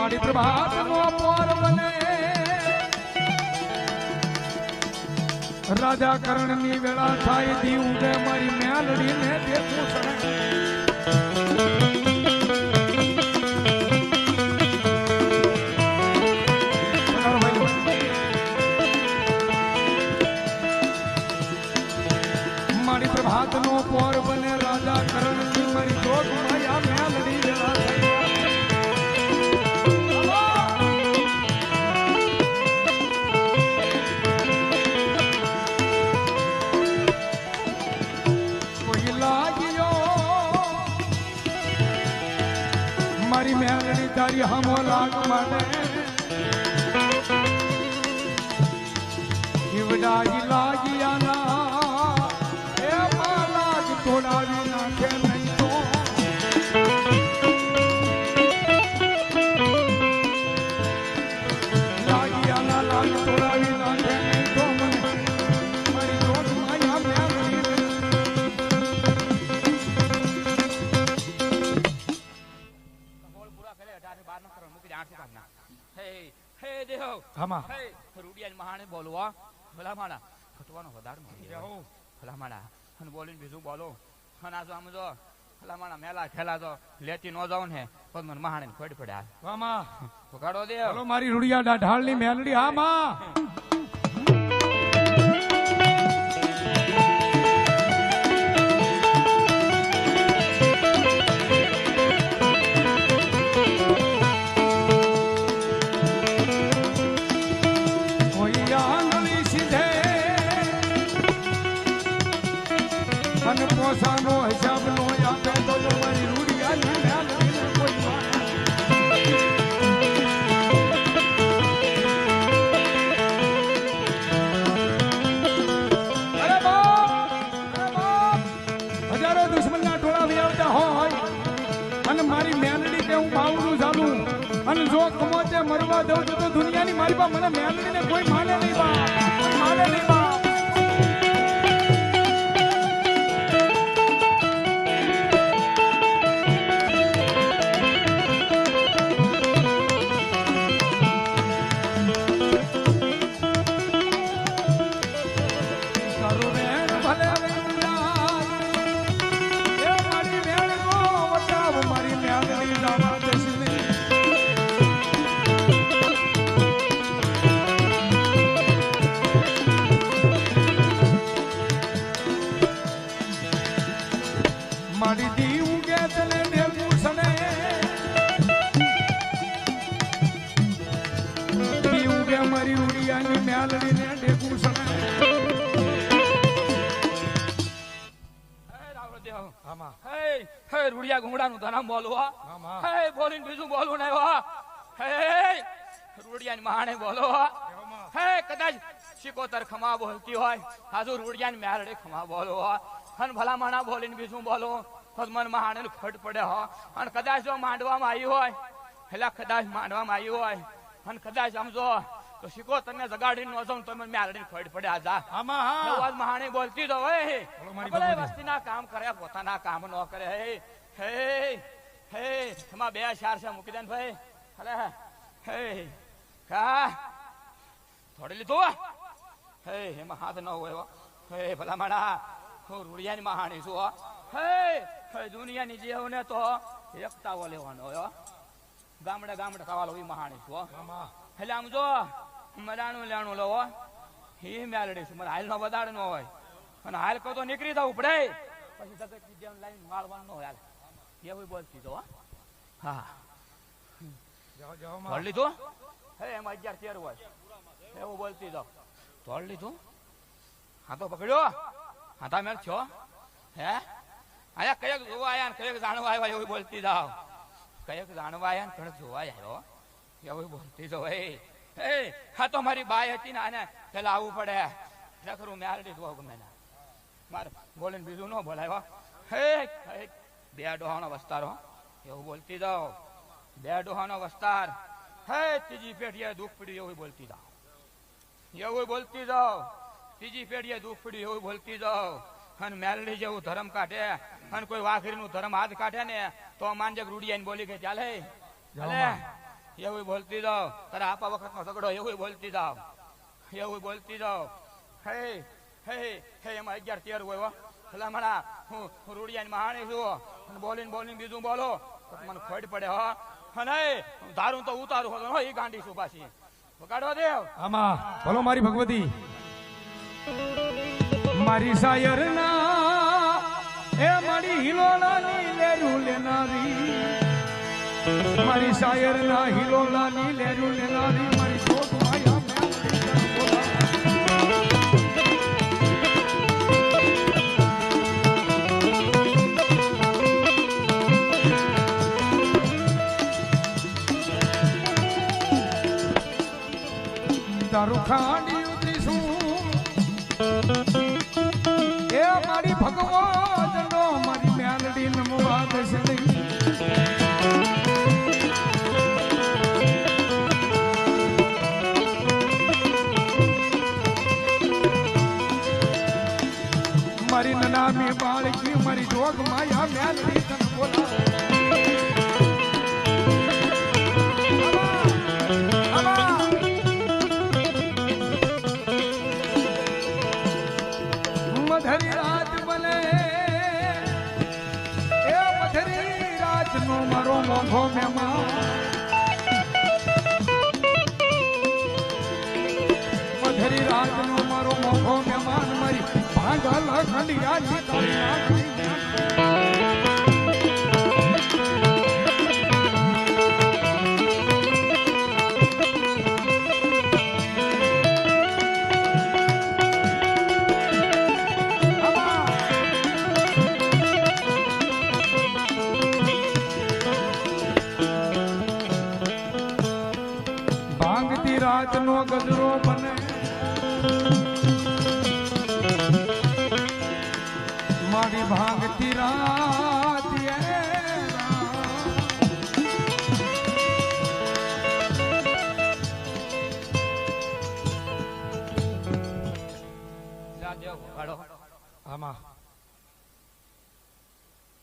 મારી પ્રભાત નો પોર બને. રાજા કરણની વેળા થાય દી ઉગે મારી મેલડી ને દેખું સણે. તારી હમો લાગ માટે ઈવડાઈ લાગ્યા કરે અઢારે બાર ના કરવા મૂકી આઠ કામ ના. હે હે દેવ આમાં. હે રૂડિયા મહાણે બોલવા ભલા માણા ખટવાનો વધારે માં ભલા માણા અને બોલીને બીજું બોલો. અને આ જો આમ જો ભલા માણા મેલા ખેલા તો લેતી ન જાવ ને પણ મને મહાણે ખોડ પડ્યા. વામા. વગાડો દેવ મારી રૂડિયા ઢાળની મેલડી. હા પોસાનો હિસાબ નો આપે તો જો હોય. અને મારી મેલડી તે હું બાવડું ચાલું અને જો કમોતે મરવા દઉં તો તો દુનિયાની મારી પાસે મને મેલડીને કોઈ માને નહીં બાપ. માને નહીં હે રૂડિયા ઘુંગડાનું ધનામ બોલવા હે બોલીને બીજું બોલવું નહીં હો હે રૂડિયાની મહાણે બોલો હે કદાચ શિકોતર ખમા બોલતી હોય હાજુ રૂડિયાની મેરડે ખમા બોલો અને ભલા માણા બોલીને બીજું બોલો મન મહાણે ખટ પડે હો અને કદાચ જો માંડવામાં આવ્યું હોય એટલે કદાચ માંડવામાં આવ્યું હોય અને કદાચ સમજો તો શીખો તને જગાડીને નો જાઉં તો મને મેરડી ખટ પડે આજા. આમાં હા. અવાજ મહાણી બોલતી તો હે બાબુજી. વસ્તીના કામ કરે પોતાના કામ ન કરે. હે હે હે તમા બે ચાર છે મૂકી દે ને ભાઈ. અરે હે કા? થોડી લીધું? હે એમાં હાથ ન હોય હો. ભલા માણા હું રૂડિયાની મહાણી છું હો. હે દુનિયાની જેવને તો એકતાવો લેવાનો હોય. ગામડે ગામડે કવાલો ઈ મહાણી છું એટલે આમ જો મરાણું લેણું લો એ મેલડી છે. મને હાલ નો બદાડ નો હોય. અને હાલ કહો તો નીકળી જવું પડે. પછી જગત જેમ લાઈન માળવાનું નો હોય હાલ. એવું બોલતી તો હો. ધોળ લીધું? હે એમાં અગિયાર તેર હોય. એવું બોલતી જાઓ ધોળ લીધું? હા તો પકડ્યો. હા તા મેળ છો. હે? અહીંયા કયક જોવા આયા કયક જાણવા આવ્યા એવું બોલતી જાઓ. કયક જાણવા આયા ને કયક જોવા આવ્યો એવું બોલતી તો હે હે હા તો મારી બાય હતી ને આને પેલા આવવું પડે. નખરું મેં આરડી દો ગમે ના. મારે બોલીને બીજું ન બોલાય હે. બે ડોહાનો વસ્તાર હો. એવું બોલતી જાઓ. બે ડોહાનો વસ્તાર. હે ત્રીજી પેઢીએ દુઃખ પડ્યું એવું બોલતી જાઓ. એવું બોલતી જાઓ. ત્રીજી પેઢીએ દુઃખ પડ્યું એવું બોલતી જાઓ. અને મેલડી જેવું ધર્મ કાઢે. અને કોઈ વાઘરીનું ધર્મ હાથ કાઢે ને તો માનજે રૂડિયા બોલી કે ચાલે. ચાલે. એવું બોલતી જાઓ. તારે આપા વખતનો ઝઘડો એવું બોલતી જાઓ. એવું બોલતી જાઓ. હે હે હે, એમાં અગિયાર તેર હોય હો. મારા, હું રૂડિયાની મહાણી છું બોલીને બોલીને બીજું બોલો. મને ખોટ પડે હો. અને ધારું તો ઉતારું હોતો એ ગાંડી છું પાછી. વગાડવા દેવ આમાં, બોલો મારી ભગવતી. મારી સાયર ના એ મારી હિલોલાની લેરું લેનારી. મારી શાયર ના હિલોલાની લેરું લેનારી મારી નનામી બાળકી મારી જોગ માયા મેલડી તન બોલાવે. મધરી રાત બને એ મધરી રાત નો મારો મોઘો મહેમાન મધરી રાત નો મારો મોઘો મહેમાન મારી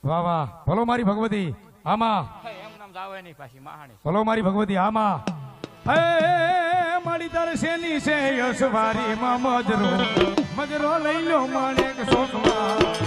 વાહ વાહ. ભલો મારી ભગવતી. આમાં. ભલો મારી ભગવતી, આમાં. મારી મારી શેની છે યશવારી માં મજરો? મજરો લઈ લો માણેક સોસમાં.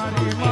Mari Mari